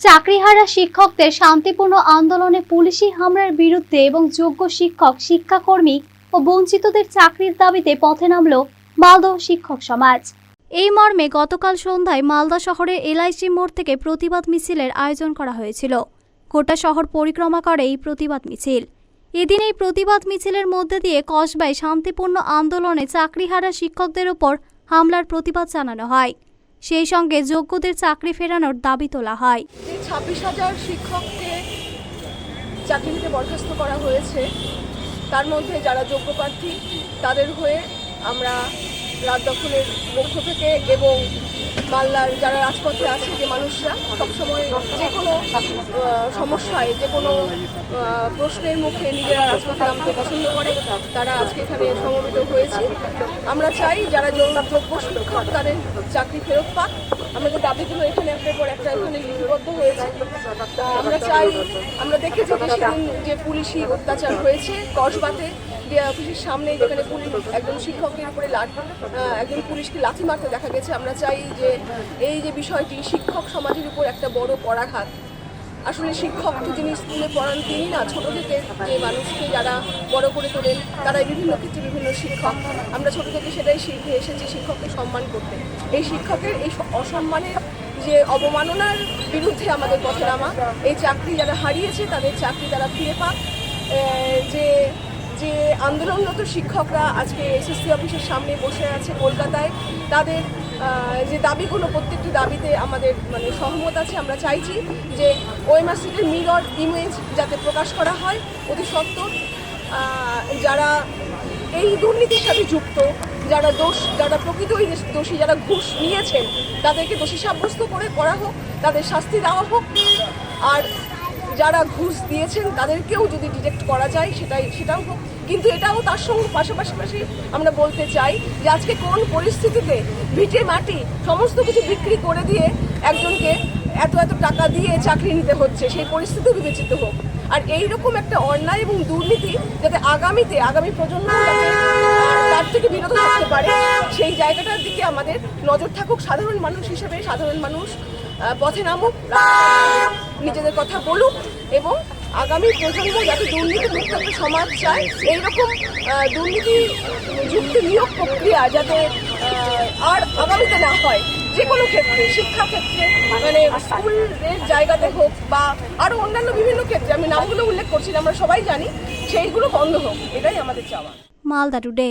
চাকরিহারা শিক্ষকদের শান্তিপূর্ণ আন্দোলনে পুলিশি হামলার বিরুদ্ধে এবং যোগ্য শিক্ষক, শিক্ষাকর্মী ও বঞ্চিতদের চাকরির দাবিতে পথে নামল মালদহ শিক্ষক সমাজ। এই মর্মে গতকাল সন্ধ্যায় মালদা শহরের এলআইসি মোড় থেকে প্রতিবাদ মিছিলের আয়োজন করা হয়েছিল। গোটা শহর পরিক্রমা করে এই প্রতিবাদ মিছিল। এদিন এই প্রতিবাদ মিছিলের মধ্যে দিয়ে কসবায় শান্তিপূর্ণ আন্দোলনে চাকরিহারা শিক্ষকদের ওপর হামলার প্রতিবাদ জানানো হয়। সেই সঙ্গে যোগ্যদের চাকরি ফেরানোর দাবি তোলা হয়। ছাব্বিশ হাজার শিক্ষককে চাকরি নিতে বরখাস্ত করা হয়েছে। তার মধ্যে যারা যোগ্য প্রার্থী, তাদের হয়ে আমরা রাত দখলের পক্ষ থেকে এবং মালদার যারা রাজপথে আছে যে মানুষরা, সবসময় যে কোনো সমস্যায়, যে কোনো প্রশ্নের মুখে নিজেরা রাজপথে নামতে পছন্দ করে, তারা আজকে এখানে সমবেত হয়েছে। আমরা চাই যারা যোগ্য প্রশ্ন তাদের চাকরি ফেরত পাক। আমাদের দাবিগুলো এখানে একটার পর একটা এখানে লিপিবদ্ধ হয়ে যায় আমরা চাই, আমরা দেখেছি যে সেদিন যে পুলিশি অত্যাচার হয়েছে, কসবাতে অফিসের সামনে যেখানে পুলিশ একজন শিক্ষকের উপরে একজন পুলিশকে লাথি মারতে দেখা গেছে, আমরা চাই যে এই যে বিষয়টি শিক্ষক সমাজের উপর একটা বড় পরাঘাত আসলে শিক্ষক তো যিনি স্কুলে পড়ান তিনি না, ছোটো থেকে যে মানুষকে যারা বড় করে তোলেন, তারাই বিভিন্ন ক্ষেত্রে বিভিন্ন শিক্ষক। আমরা ছোটো থেকে সেটাই শিখে এসেছি শিক্ষককে সম্মান করতে। এই শিক্ষকের এই অসম্মানের যে অবমাননার বিরুদ্ধে আমাদের পথে নামা এই চাকরি যারা হারিয়েছে, তাদের চাকরি তারা ফিরে পাক। যে যে আন্দোলনরত শিক্ষকরা আজকে এসএসসি অফিসের সামনে বসে আছে কলকাতায়, তাদের যে দাবিগুলো, প্রত্যেকটি দাবিতে আমাদের মানে সহমত আছে। আমরা চাইছি যে ওয়েমার্সিটির মিরর ইমেজ যাতে প্রকাশ করা হয় অতি সত্বর। যারা এই দুর্নীতির সাথে যুক্ত, যারা দোষ, যারা প্রকৃতই দোষী, যারা ঘুষ নিয়েছেন, তাদেরকে দোষী সাব্যস্ত করে করা হোক, তাদের শাস্তি দেওয়া হোক। আর যারা ঘুষ দিয়েছেন, তাদেরকেও যদি ডিটেক্ট করা যায়, সেটাই, সেটাও হোক। কিন্তু এটাও তার সঙ্গে পাশাপাশি আমরা বলতে চাই যে আজকে কোন পরিস্থিতিতে ভিটে মাটি সমস্ত কিছু বিক্রি করে দিয়ে একজনকে এত এত টাকা দিয়ে চাকরি নিতে হচ্ছে, সেই পরিস্থিতি বিবেচিত হোক। আর এই রকম একটা অন্যায় এবং দুর্নীতি যাতে আগামীতে, আগামী প্রজন্ম তার থেকে বিরত থাকতে পারে, সেই জায়গাটার দিকে আমাদের নজর থাকুক। সাধারণ মানুষ হিসেবে সাধারণ মানুষ পথে নামুক। নিজেদের কথা বলুক এবং আগামী প্রজন্ম যাতে দুর্নীতি মুক্ত একটা সমাজ চায়, এইরকম দুর্নীতি যুক্ত নিয়োগ প্রক্রিয়া যাতে আর আগামীতে না হয়, যে কোনো ক্ষেত্রে শিক্ষা ক্ষেত্রে মানে স্কুলের জায়গাতে হোক বা আরও অন্যান্য বিভিন্ন ক্ষেত্রে, আমি নামগুলো উল্লেখ করছি, আমরা সবাই জানি, সেইগুলো বন্ধ হোক, এটাই আমাদের চাওয়া। মালদা টুডে।